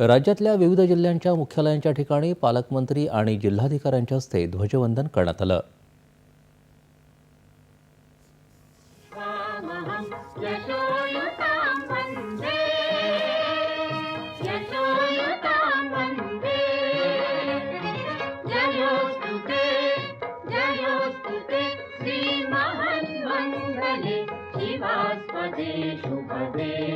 राज्यातल्या विविध जिल्ह्यांच्या मुख्यालयांच्या ठिकाणी पालकमंत्री आणि जिल्हाधिकाऱ्यांच्या हस्ते ध्वजवंदन करण्यात आलं शुभदे